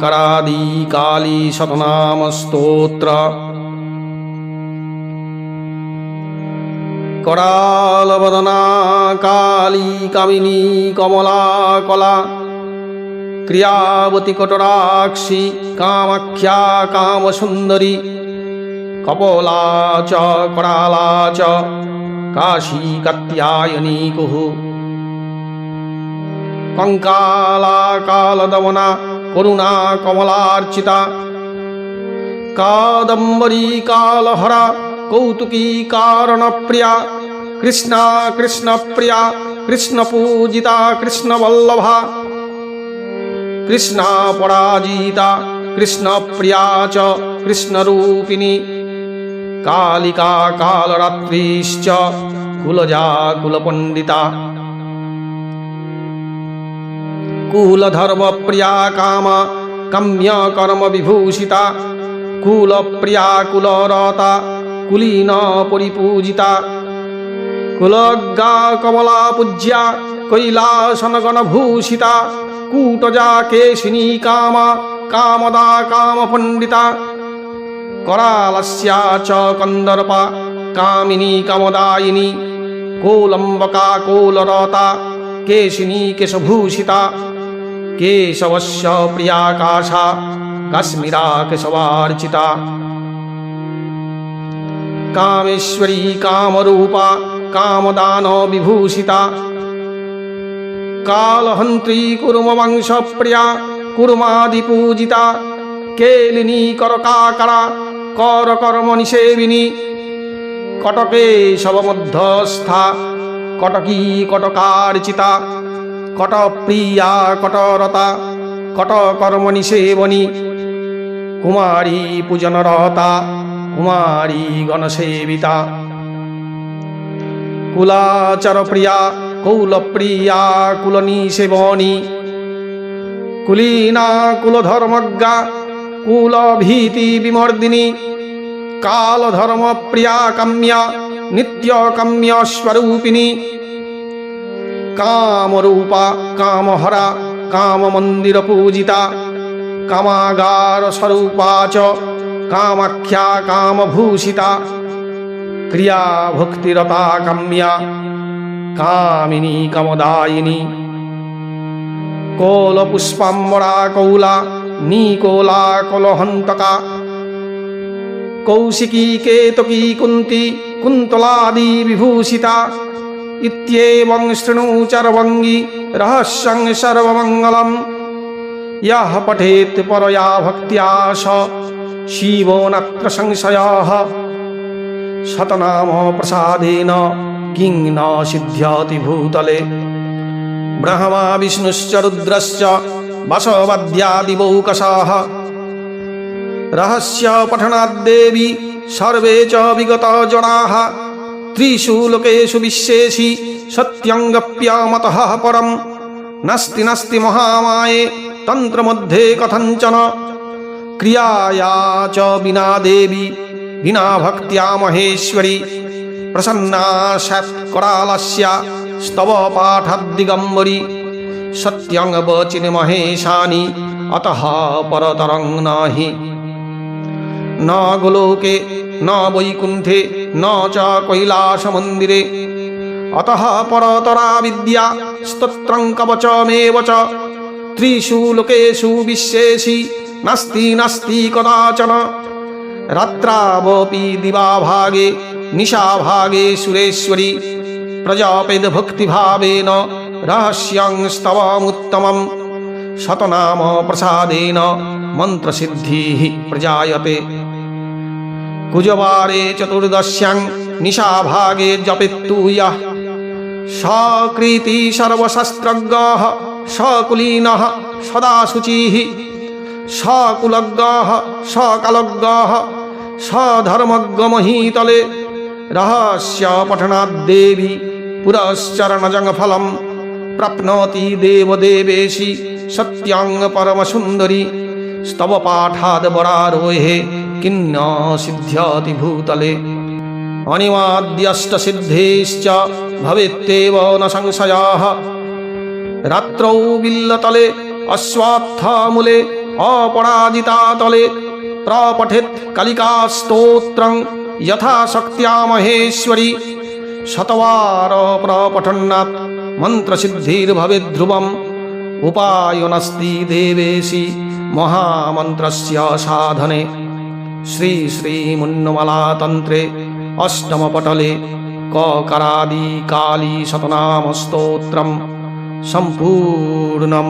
करादी काली शतनामस्तोत्र करालवदना काली कामिनी कमला कला क्रियावती कटराक्षी कामाख्या कामसुन्दरी कपोला च कराला च काशी कत्यायनी कुः कङ्काला कालदवना कालदमना करुणा कमलार्चिता कादम्बरी कालहरा कौतुकी कारणप्रिया कृष्णा कृष्णप्रिया कृष्णपूजिता कृष्णवल्लभा कृष्णा पराजिता कृष्णप्रिया च कृष्णरूपिणी कालिका कालरात्रीश्च कुलजा कुलपण्डिता कुलधर्मप्रिया काम कम्यकर्मविभूषिता कुलप्रिया कुलरता कुलीन परिपूजिता कुलज्ञा कमला पूज्या कैलासनगणभूषिता कूटजा केशिनी काम कामदा कामपण्डिता करालस्या च कन्दर्पा कामिनी कामदायिनी कोलम्बका कोलरता केशिनी केशभूषिता কেশবস্য প্রিয়াকাশা কাশ্মীরা কেশবার্চিতা কামেশ্বরী কামরূপা কামদান বিভূষিতা কালহন্ত্রী কুর্মবংশ প্রিয়া কুর্মাদি পূজিতা কেলিনী করকাকারা কর কর্ম নিষেবিনী কটকে শবমধ্যস্থা কটকী কটকার্চিতা কট প্রিয়া কটরতা কট কর্মণি সেবনী কুমারী পূজনরতা, কুমারী গণসেবিতা। কুলাচর প্রিয়া কৌল প্রিয়া কুলনী সেবনী কুলীনা কুলধর্মজ্ঞা, কুলভীতি বিমর্দিনী। কালধর্মপ্রিয়া কাম্যা নিত্য কাম্য স্বরূপিনী। কামরূপা, কামহরা, কামমন্দির পূজিতা কামাগার স্বরূপা চ, কামাখ্যা, কামভূষিতা ক্রিয়া ভক্তিরতা কাম্যা, কামিনী কামদায়িনী, কৌলপুষ্পাম্বরা কৌলা, নীকোলা কলহন্তকা, কৌশিকী, কেতকী কুন্তী, কুন্তলাদি বিভূষিতা ইত্যেবং শৃণু চর্বঙ্গি রহস্যং সর্বমঙ্গলম ইহ পঠেত পরয়া ভক্তিয়া শিব নাত্র সংশয় শতনাম প্রসাদেন কিং ন সিদ্ধ্যতি ভূতলে ব্রহ্মা বিষ্ণুশ্চ রুদ্রশ্চ বসবাদ্যাদিবৌকসা রহস্য পঠনাদ্দেবী সর্বে চ বিগত জনা ত্রিষু লোকেষু বিশ্বেষি সত্যঙ্গপ্যামত পরম নাস্তি নাস্তি মহামায়ে তন্ত্রমধ্যে কথঞ্চন ক্রিয়ায়া চ বিনা দেবী বিনা ভক্তিয়া মহেশ্বরী প্রসন্না সৎকরালস্যা স্তব পাঠাদ্দিগম্বরী সত্যং বচিন মহেশানি অতঃ পরতরং নহি ন গোলোকে ন বৈকুণ্ঠে, ন চ কৈলাসমন্দিরে। অতঃ পরতরা বিদ্যা, স্তোত্রং কবচমেব চ ত্রিষু লোকেষু বিশ্বেষি নাস্তি নাস্তি কদাচন। রাত্রাবপি দিবাভাগে, নিশাভাগে সুরেশ্বরী। প্রজাপেদ ভক্তিভাবেন, রহস্যং স্তবমুত্তমম। শতনাম প্রসাদেন, মন্ত্রসিদ্ধি প্রজায়তে। কুজবারে চতুর্দশ্যাং নিশাভাগে জপেত্তুয়ः সকৃতি সর্বশাস্ত্রজ্ঞ সকুলীন সদা শুচি সকুলজ্ঞ সকালজ্ঞ সধর্মজ্ঞ মহীতলে রহস্য পঠনাদ্দেবী পুরশ্চরণজং ফলম প্রাপ্নতি দেবদেবেশি সত্যং পরমসুন্দরী। স্তব পাঠাদ বরারোহে কিন্ন সিদ্ধ্যাতি ভূতলে অনিমাদ্যষ্ট সিদ্ধিশ্চ ভবেত্তেব ন সংশয়া রাত্রৌ বিল্লতলে অশ্বাত্থামূলে অপরাজিতাতলে প্রপঠেত কালিকাস্তোত্রং যথাশক্ত্যা মহেশ্বরী শতবার প্রপঠন্নাত মন্ত্রসিদ্ধির্ভবে ধ্রুবম উপায়নস্তি দেবেশি মহামন্ত্রস্য সাধনে শ্রী শ্রীমুন্নমালাতন্ত্রে অষ্টমপটলে ককারাদি কালী শতনামস্তোত্রম সম্পূর্ণম।